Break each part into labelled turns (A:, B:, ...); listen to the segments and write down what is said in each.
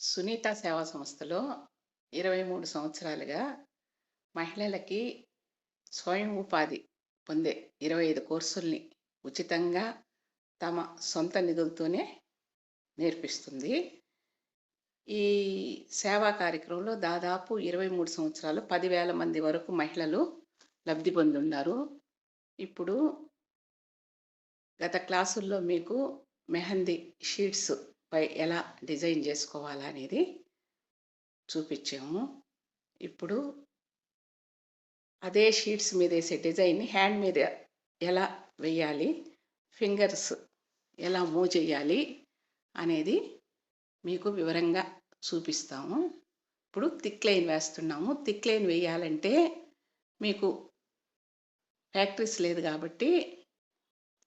A: సునీత సేవా సంస్థలో 23 సంవత్సరాలుగా మహిళలకి స్వయం ఉపాధి పొందే 25 కోర్సుల్ని ఉచితంగా తమ సొంత నిధులతోనే నేర్పిస్తుంది. ఈ సేవా కార్యక్రమంలో దాదాపు 23 సంవత్సరాలు పదివేల మంది వరకు మహిళలు లబ్ధి పొందున్నారు. ఇప్పుడు గత క్లాసుల్లో మీకు మెహందీ షీట్స్ పై ఎలా డిజైన్ చేసుకోవాలనేది చూపించాము. ఇప్పుడు అదే షీట్స్ మీద వేసే డిజైన్‌ని హ్యాండ్ మీద ఎలా వేయాలి, ఫింగర్స్ ఎలా మూవ్ చేయాలి అనేది మీకు వివరంగా చూపిస్తాము. ఇప్పుడు థిక్ లైన్ వేస్తున్నాము. థిక్ లైన్ వేయాలంటే మీకు ఫ్యాక్టరీస్ లేదు కాబట్టి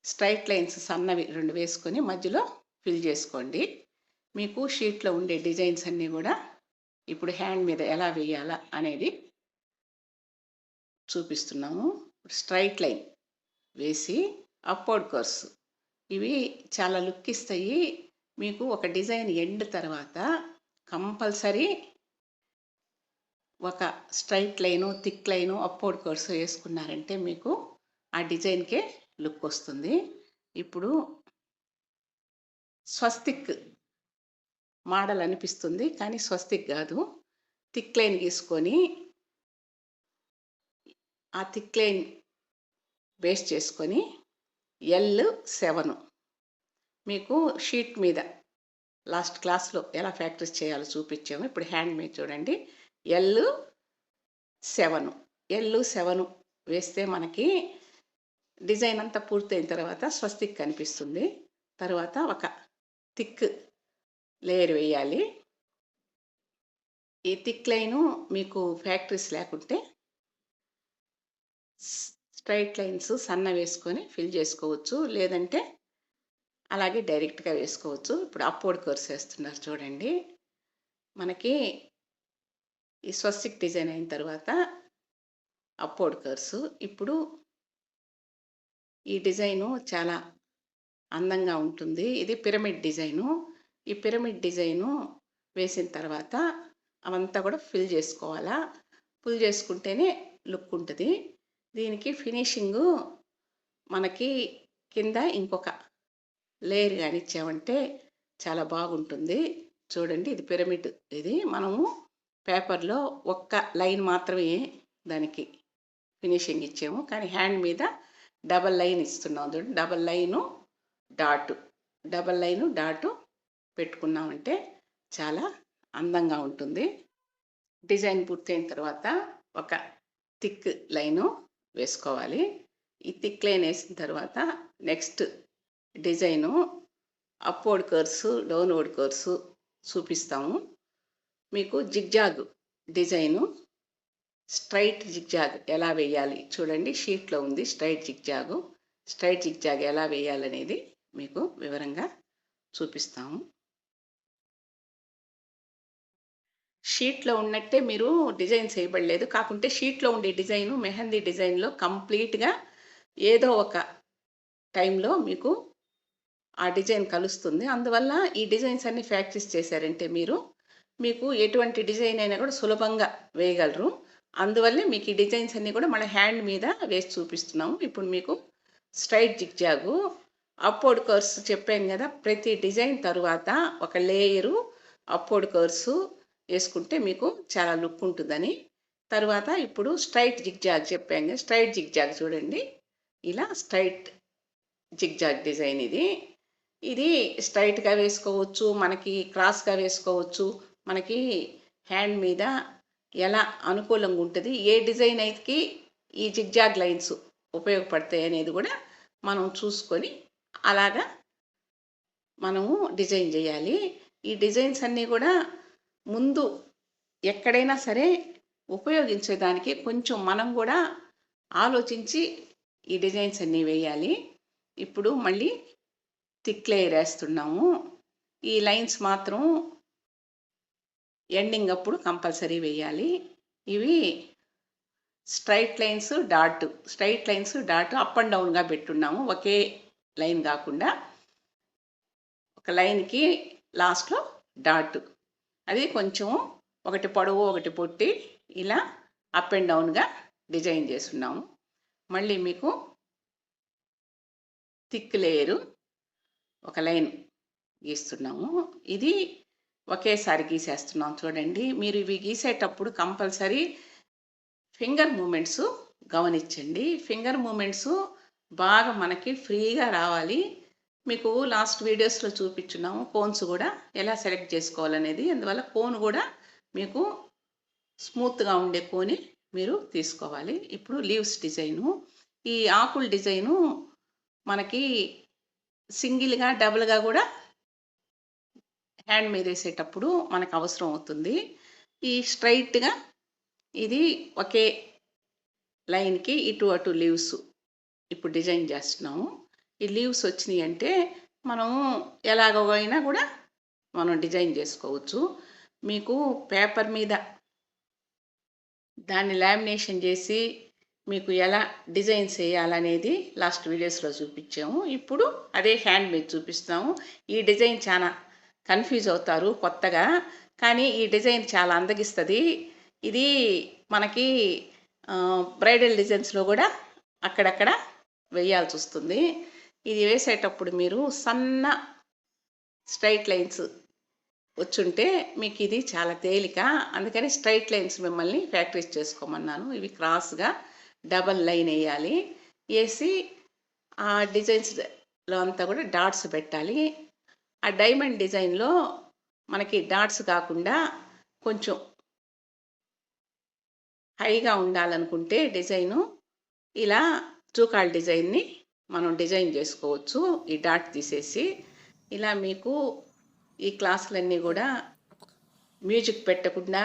A: స్ట్రైట్ లైన్స్ సన్నవి రెండు వేసుకొని మధ్యలో ఫిల్ చేసుకోండి. మీకు షీట్‌లో ఉండే డిజైన్స్ అన్నీ కూడా ఇప్పుడు హ్యాండ్ మీద ఎలా వేయాలా అనేది చూపిస్తున్నాము. స్ట్రైట్ లైన్ వేసి అప్‌వర్డ్ కర్వ్స్ ఇవి చాలా లుక్ ఇస్తాయి. మీకు ఒక డిజైన్ ఎండ్ తర్వాత కంపల్సరీ ఒక straight line, thick line, upward curves వేసుకున్నారంటే మీకు ఆ డిజైన్‌కే లుక్ వస్తుంది. ఇప్పుడు స్వస్తిక్ మోడల్ అనిపిస్తుంది. కానీ స్వస్తిక్ కాదు థిక్ లైన్ గీసుకొని ఆ థిక్ లైన్ బేస్ చేసుకొని ఎల్ సెవెన్ మీకు షీట్ మీద లాస్ట్ క్లాస్‌లో ఎలా ప్రాక్టీస్ చేయాలో చూపించాము. ఇప్పుడు హ్యాండ్ మీద చూడండి. ఎల్ సెవెన్ ఎల్ సెవెన్ వేస్తే మనకి డిజైన్ అంతా పూర్తయిన తర్వాత స్వస్తిక్ కనిపిస్తుంది. తర్వాత ఒక థిక్ లేయర్ వేయాలి. ఈ థిక్ లైను మీకు ఫ్యాక్టరీస్ లేకుంటే స్ట్రైట్ లైన్స్ సన్న వేసుకొని ఫిల్ చేసుకోవచ్చు. లేదంటే అలాగే డైరెక్ట్‌గా వేసుకోవచ్చు. ఇప్పుడు అప్పోడ్ కోర్స్ వేస్తున్నారు చూడండి. మనకి ఈ స్వస్తిక్ డిజైన్ అయిన తర్వాత అప్పోడ్ కర్వ్స్ ఇప్పుడు ఈ డిజైను చాలా అందంగా ఉంటుంది. ఇది పిరమిడ్ డిజైను. ఈ పిరమిడ్ డిజైను వేసిన తర్వాత అవంతా కూడా ఫిల్ చేసుకోవాలా. ఫిల్ చేసుకుంటేనే లుక్ ఉంటుంది దీనికి ఫినిషింగు మనకి కింద ఇంకొక లేయర్ కానీ ఇచ్చామంటే చాలా బాగుంటుంది. చూడండి ఇది పిరమిడ్ ఇది. మనము పేపర్‌లో ఒక్క లైన్ మాత్రమే దానికి ఫినిషింగ్ ఇచ్చాము. కానీ హ్యాండ్ మీద డబల్ లైన్ ఇస్తున్నాం చూడండి. Double line, dot. Double line, dot పెట్టుకున్నామంటే చాలా అందంగా ఉంటుంది. డిజైన్ పూర్తయిన తర్వాత ఒక థిక్ లైను వేసుకోవాలి. ఈ థిక్ లైన్ వేసిన తర్వాత next design upward curves, downward curves చూపిస్తాము. మీకు జిగ్‌జాగ్ డిజైను స్ట్రైట్ జిగ్‌జాగ్ ఎలా వేయాలి చూడండి. షీట్‌లో ఉంది స్ట్రైట్ జిగ్‌జాగు. స్ట్రైట్ జిగ్‌జాగ్ ఎలా వేయాలనేది మీకు వివరంగా చూపిస్తాము. షీట్‌లో ఉన్నట్టే మీరు డిజైన్ చేయబడలేదు. కాకుంటే షీట్‌లో ఉండే డిజైను మెహందీ డిజైన్‌లో కంప్లీట్‌గా ఏదో ఒక టైంలో మీకు ఆ డిజైన్ కలుస్తుంది. అందువల్ల ఈ డిజైన్స్ అన్నీ ప్రాక్టీస్ చేశారంటే మీరు, మీకు ఎటువంటి డిజైన్ అయినా కూడా సులభంగా వేయగలరు. అందువల్లే మీకు ఈ డిజైన్స్ అన్నీ కూడా మన హ్యాండ్ మీద వేసి చూపిస్తున్నాము. ఇప్పుడు మీకు స్ట్రైట్ జిగ్‌జాగు, అప్‌వర్డ్ కోర్సు చెప్పాను కదా ప్రతి డిజైన్ తరువాత ఒక లేయరు అప్పోడ్ కోర్సు వేసుకుంటే మీకు చాలా లుక్ ఉంటుందని. తర్వాత ఇప్పుడు స్ట్రెయిట్ జిగ్‌జాగ్ చెప్పాం స్ట్రైట్ జిగ్ జిగ్‌జాగ్ చూడండి. ఇలా స్ట్రెయిట్ జిగ్‌జాగ్ డిజైన్ ఇది. ఇది స్ట్రైట్గా వేసుకోవచ్చు. మనకి క్రాస్‌గా వేసుకోవచ్చు. మనకి హ్యాండ్ మీద ఎలా అనుకూలంగా ఉంటుంది ఏ డిజైన్ అయితే ఈ జిగ్‌జాగ్ లైన్స్ ఉపయోగపడతాయి అనేది కూడా మనం చూసుకొని అలాగా మనము డిజైన్ చేయాలి. ఈ డిజైన్స్ అన్నీ కూడా ముందు ఎక్కడైనా సరే ఉపయోగించేదానికి కొంచెం మనం కూడా ఆలోచించి ఈ డిజైన్స్ అన్నీ వేయాలి. ఇప్పుడు మళ్ళీ థిక్ లేయర్ వేస్తున్నాము. ఈ లైన్స్ మాత్రం ఎండింగ్ అప్పుడు కంపల్సరీ వేయాలి. ఇవి straight lines, dot. Straight lines, dot up and డౌన్‌గా పెట్టున్నాము. ఒకే లైన్ కాకుండా ఒక లైన్‌కి లాస్ట్‌లో డాట్. అది కొంచెం ఒకటి పొడవు ఒకటి పొట్టి ఇలా అప్ అండ్ డౌన్గా డిజైన్ చేస్తున్నాము. మళ్ళీ మీకు థిక్ లేయరు ఒక లైన్ గీస్తున్నాము. ఇది ఒకేసారి గీసేస్తున్నాం చూడండి. మీరు ఇవి గీసేటప్పుడు కంపల్సరీ ఫింగర్ మూమెంట్స్ గమనించండి. ఫింగర్ మూమెంట్స్ బాగా మనకి ఫ్రీగా రావాలి. మీకు లాస్ట్ వీడియోస్లో చూపించున్నాము. కోన్స్ కూడా ఎలా సెలెక్ట్ చేసుకోవాలనేది. అందువల్ల కోన్ కూడా మీకు స్మూత్గా ఉండే కోని మీరు తీసుకోవాలి. ఇప్పుడు లీవ్స్ డిజైను. ఈ ఆకుల డిజైను మనకి సింగిల్గా డబుల్గా కూడా హ్యాండ్ మీద వేసేటప్పుడు మనకు అవసరం అవుతుంది. ఈ స్ట్రైట్గా ఇది ఒకే లైన్కి ఇటు అటు లీవ్స్ ఇప్పుడు డిజైన్ చేస్తున్నాము. ఈ లీవ్స్ వచ్చినాయి అంటే మనము ఎలాగైనా కూడా మనం డిజైన్ చేసుకోవచ్చు. మీకు పేపర్ మీద దాన్ని లామినేషన్ చేసి మీకు ఎలా డిజైన్స్ వేయాలనేది లాస్ట్ వీడియోస్లో చూపించాము. ఇప్పుడు అదే హ్యాండ్ మీద చూపిస్తాము. ఈ డిజైన్ చాలా కన్ఫ్యూజ్ అవుతారు కొత్తగా కానీ ఈ డిజైన్ చాలా అందగిస్తుంది. ఇది మనకి బ్రైడల్ డిజైన్స్లో కూడా అక్కడక్కడ వేయాల్సి వస్తుంది ఇది వేసేటప్పుడు మీరు సన్న స్ట్రైట్ లైన్స్ వచ్చుంటే మీకు ఇది చాలా తేలిక. అందుకని స్ట్రైట్ లైన్స్ మిమ్మల్ని ప్రాక్టీస్ చేసుకోమన్నాను. ఇవి క్రాస్గా డబల్ లైన్ వేయాలి వేసి ఆ డిజైన్స్లో అంతా కూడా డాట్స్ పెట్టాలి. ఆ డైమండ్ డిజైన్లో మనకి డాట్స్ కాకుండా కొంచెం హైగా ఉండాలనుకుంటే డిజైను ఇలా చూకాల్ డిజైన్ని మనం డిజైన్ చేసుకోవచ్చు. ఈ డాట్ తీసేసి ఇలా మీకు ఈ క్లాసులన్నీ కూడా మ్యూజిక్ పెట్టకుండా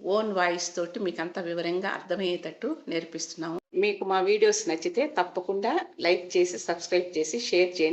A: ఓన్ వాయిస్ తోటి మీకు అంత వివరంగా అర్థమయ్యేటట్టు నేర్పిస్తున్నాము. మీకు మా వీడియోస్ నచ్చితే తప్పకుండా లైక్ చేసి సబ్స్క్రైబ్ చేసి షేర్ చేయండి.